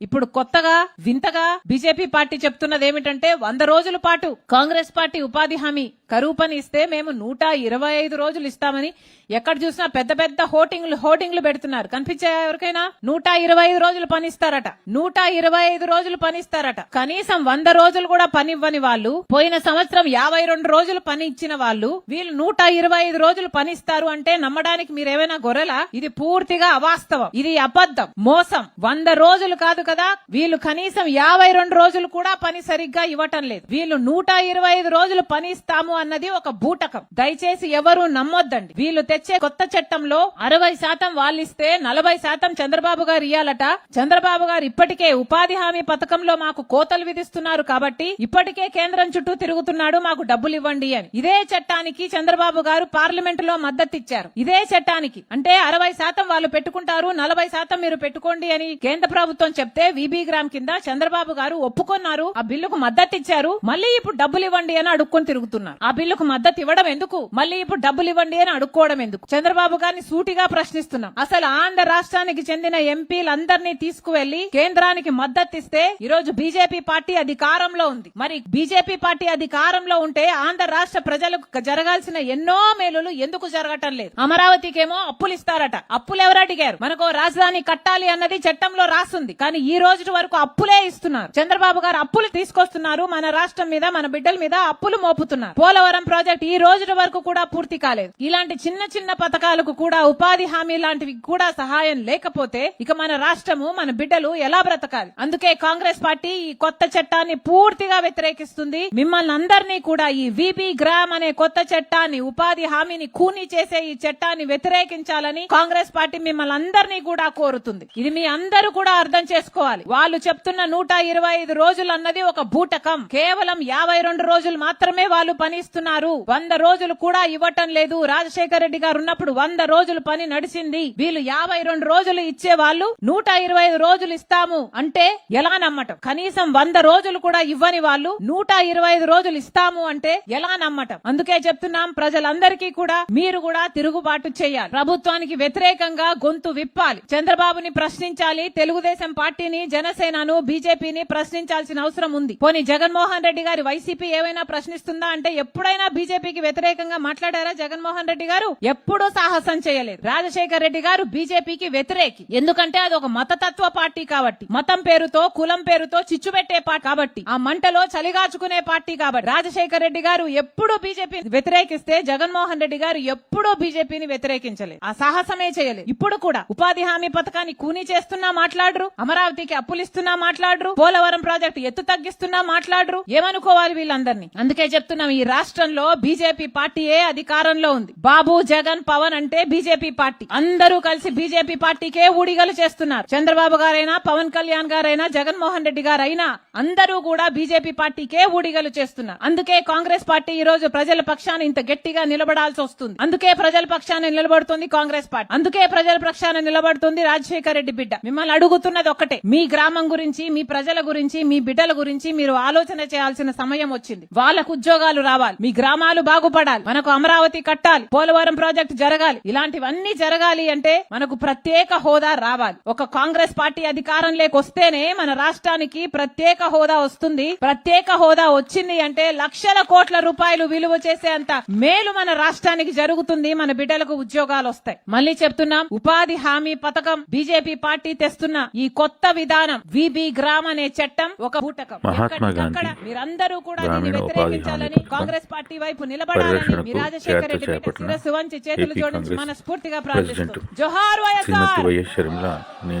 ఇప్పుడు కొత్తగా వింతగా బీజేపీ పార్టీ చెప్తున్నది ఏమిటంటే వంద రోజుల పాటు కాంగ్రెస్ పార్టీ ఉపాధి హామీ కరువు పని ఇస్తే మేము నూట ఇరవై ఐదు రోజులు ఇస్తామని ఎక్కడ చూసినా పెద్ద పెద్ద హోటింగ్లు హోటింగ్లు పెడుతున్నారు. కనిపించే ఎవరికైనా? నూట ఇరవై ఐదు రోజులు పనిస్తారట నూట ఇరవై ఐదు రోజులు పనిస్తారట కనీసం వంద రోజులు కూడా పనివ్వని వాళ్ళు పోయిన సంవత్సరం యాభై రెండు రోజులు పని ఇచ్చిన వాళ్ళు వీళ్ళు నూట ఇరవై ఐదు రోజులు పనిస్తారు అంటే నమ్మడానికి మీరేమైనా గొర్రెలా? ఇది పూర్తిగా అవాస్తవం. ఇది అబద్ధం. మోసం. వంద రోజులు కాదు కదా వీళ్ళు కనీసం యాభై రెండు రోజులు కూడా పని సరిగ్గా ఇవ్వటం లేదు. వీళ్ళు నూట ఇరవై ఐదు రోజులు పని ఇస్తాము అన్నది ఒక బూటకం. దయచేసి ఎవరు నమ్మొద్దండి. వీళ్ళు తెచ్చే కొత్త చట్టంలో అరవై శాతం వాళ్ళిస్తే నలభై శాతం చంద్రబాబు గారు ఇయ్యాలట. చంద్రబాబు గారు ఇప్పటికే ఉపాధి హామీ పథకంలో మాకు కోతలు విధిస్తున్నారు కాబట్టి ఇప్పటికే కేంద్రం చుట్టూ తిరుగుతున్నాడు మాకు డబ్బులు ఇవ్వండి అని. ఇదే చట్టానికి చంద్రబాబు గారు పార్లమెంట్లో మద్దతు ఇచ్చారు ఇదే చట్టానికి. అంటే అరవై శాతం వాళ్ళు పెట్టుకుంటారు నలభై శాతం మీరు పెట్టుకోండి అని కేంద్ర ప్రభుత్వం చెప్తే విబి గ్రామ్ కింద చంద్రబాబు గారు ఒప్పుకున్నారు. ఆ బిల్లుకు మద్దతు ఇచ్చారు మళ్ళీ ఇప్పుడు డబ్బులు ఇవ్వండి అని అడుక్కొని తిరుగుతున్నారు. ఆ బిల్లుకు మద్దతు ఇవ్వడం ఎందుకు? మళ్ళీ ఇప్పుడు డబ్బులు ఇవ్వండి అని అడుక్కోవడం ఎందుకు? చంద్రబాబు గారిని సూటిగా ప్రశ్నిస్తున్నాం. అసలు ఆంధ్ర రాష్ట్రానికి చెందిన ఎంపీలందరినీ తీసుకువెళ్ళి కేంద్రానికి మద్దతు ఇస్తే ఈ రోజు బీజేపీ పార్టీ అధికారంలో ఉంది. మరి బీజేపీ పార్టీ అధికారంలో ఉంటే ఆంధ్ర రాష్ట్ర ప్రజలకు జరగాల్సిన ఎన్నో మేలులు ఎందుకు జరగటం లేదు? అమరావతికేమో అప్పులు ఇస్తారట అప్పులు ఎవరు అడిగారు? మనకు రాజధాని కట్టాలి అన్నది చట్టంలో రాస్తుంది కానీ ఈ రోజు వరకు అప్పులే ఇస్తున్నారు. చంద్రబాబు గారు అప్పులు తీసుకొస్తున్నారు. మన రాష్ట్రం మీద మన బిడ్డల మీద అప్పులు మోపుతున్నారు. పోలవరం ప్రాజెక్ట్ ఈ రోజు వరకు కూడా పూర్తి కాలేదు. ఇలాంటి చిన్న చిన్న పథకాలకు కూడా ఉపాధి హామీ లాంటివి కూడా సహాయం లేకపోతే ఇక మన రాష్ట్రము మన బిడ్డలు ఎలా బ్రతకాలి? అందుకే కాంగ్రెస్ పార్టీ ఈ కొత్త చట్టాన్ని పూర్తిగా వ్యతిరేకిస్తుంది. మిమ్మల్ని అందరినీ కూడా ఈ విబి గ్రామ్ అనే కొత్త చట్టాన్ని ఉపాధి హామీని కూనీ చేసే ఈ చట్టాన్ని వ్యతిరేకించాలని కాంగ్రెస్ పార్టీ మిమ్మల్ని అందరినీ కూడా కోరుతుంది. ఇది మీ అందరూ కూడా అర్థం చేసుకోవాలి వాళ్ళు చెప్తున్న నూట ఇరవై ఐదు రోజులు అన్నది ఒక బూటకం. కేవలం యాభై రెండు రోజులు మాత్రమే వాళ్ళు పని ఇస్తున్నారు. వంద రోజులు కూడా ఇవ్వటం లేదు. రాజశేఖర రెడ్డి గారు ఉన్నప్పుడు వంద రోజులు పని నడిచింది వీళ్ళు యాభై రెండు రోజులు ఇచ్చే వాళ్ళు నూట ఇరవై ఐదు రోజులు ఇస్తాము అంటే ఎలా నమ్మటం? కనీసం వంద రోజులు కూడా ఇవ్వని వాళ్ళు నూట ఇరవై ఐదు రోజులు ఇస్తాము అంటే ఎలా నమ్మటం? అందుకే చెప్తున్నాం ప్రజలందరికీ కూడా మీరు కూడా తిరుగుబాటు చేయాలి. ప్రభుత్వానికి వ్యతిరేకంగా గొంతు విప్పాలి. చంద్రబాబుని ప్రశ్నించాలి. తెలుగుదేశం పార్టీ పార్టీని జనసేనను బీజేపీని ప్రశ్నించాల్సిన అవసరం ఉంది. పోనీ జగన్మోహన్ రెడ్డి గారి వైసీపీ ఏమైనా ప్రశ్నిస్తుందా అంటే ఎప్పుడైనా బీజేపీకి వ్యతిరేకంగా మాట్లాడారా జగన్మోహన్ రెడ్డి గారు? ఎప్పుడూ సాహసం చేయలేదు. రాజశేఖర్ రెడ్డి గారు బీజేపీకి వ్యతిరేకి. ఎందుకంటే అది ఒక మతతత్వ పార్టీ కాబట్టి. మతం పేరుతో కులం పేరుతో చిచ్చు పెట్టే పార్టీ కాబట్టి. ఆ మంటలో చలిగాచుకునే పార్టీ కాబట్టి. రాజశేఖర్ రెడ్డి గారు ఎప్పుడూ బీజేపీ వ్యతిరేకిస్తే జగన్మోహన్ రెడ్డి గారు ఎప్పుడూ బీజేపీని వ్యతిరేకించలేదు. ఆ సాహసమే చేయలేదు. ఇప్పుడు కూడా ఉపాధి హామీ పథకాన్ని కూనీ చేస్తున్నా మాట్లాడరు. అమరావతి అమరావతికి అప్పులు ఇస్తున్నా మాట్లాడరు? పోలవరం ప్రాజెక్టు ఎత్తు తగ్గిస్తున్నా మాట్లాడరు? ఏమనుకోవాలి వీళ్ళందరినీ? అందుకే చెప్తున్నాం ఈ రాష్ట్రంలో బీజేపీ పార్టీయే అధికారంలో ఉంది? బాబు జగన్ పవన్ అంటే బీజేపీ పార్టీ. అందరూ కలిసి బీజేపీ పార్టీకే ఊడిగలు చేస్తున్నారు. చంద్రబాబు గారైనా పవన్ కళ్యాణ్ గారైనా జగన్మోహన్ రెడ్డి గారైనా అందరూ కూడా బీజేపీ పార్టీకే ఊడిగలు చేస్తున్నారు. అందుకే కాంగ్రెస్ పార్టీ ఈ రోజు ప్రజల పక్షాన ఇంత గట్టిగా నిలబడాల్సి వస్తుంది. అందుకే ప్రజల పక్షాన నిలబడుతుంది కాంగ్రెస్ పార్టీ. అందుకే ప్రజల పక్షాన నిలబడుతుంది రాజశేఖర రెడ్డి బిడ్డ. మిమ్మల్ని అడుగుతున్నది ఒక్కటే. మీ గ్రామం గురించి మీ ప్రజల గురించి మీ బిడ్డల గురించి మీరు ఆలోచన చేయాల్సిన సమయం వచ్చింది. వాళ్ళకు ఉద్యోగాలు రావాలి. మీ గ్రామాలు బాగుపడాలి. మనకు అమరావతి కట్టాలి. పోలవరం ప్రాజెక్ట్ జరగాలి. ఇలాంటివన్నీ జరగాలి అంటే మనకు ప్రత్యేక హోదా రావాలి. ఒక కాంగ్రెస్ పార్టీ అధికారం వస్తేనే మన రాష్ట్రానికి ప్రత్యేక హోదా వస్తుంది. ప్రత్యేక హోదా వచ్చింది అంటే లక్షల కోట్ల రూపాయలు విలువ చేసే అంత మేలు మన రాష్ట్రానికి జరుగుతుంది. మన బిడ్డలకు ఉద్యోగాలు వస్తాయి. మళ్ళీ చెప్తున్నాం ఉపాధి హామీ పథకం బీజేపీ పార్టీ తెస్తున్న ఈ కొత్త విధానం. విబి గ్రామ్ అనే చట్టం ఒక బూటకం. మహాత్మా గాంధీ మీరందరూ కూడా దీన్ని వ్యతిరేకించాలని కాంగ్రెస్ పార్టీ వైపు నిలబడాలని మీ రాజశేఖర రెడ్డి శిరస్సు వంచి చేతులు జోడించి మనస్ఫూర్తిగా ప్రార్థిస్తూ జోహార్ వైఎస్ఆర్.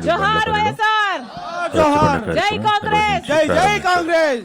జోహార్ వైఎస్ఆర్. జై కాంగ్రెస్! జై. కాంగ్రెస్.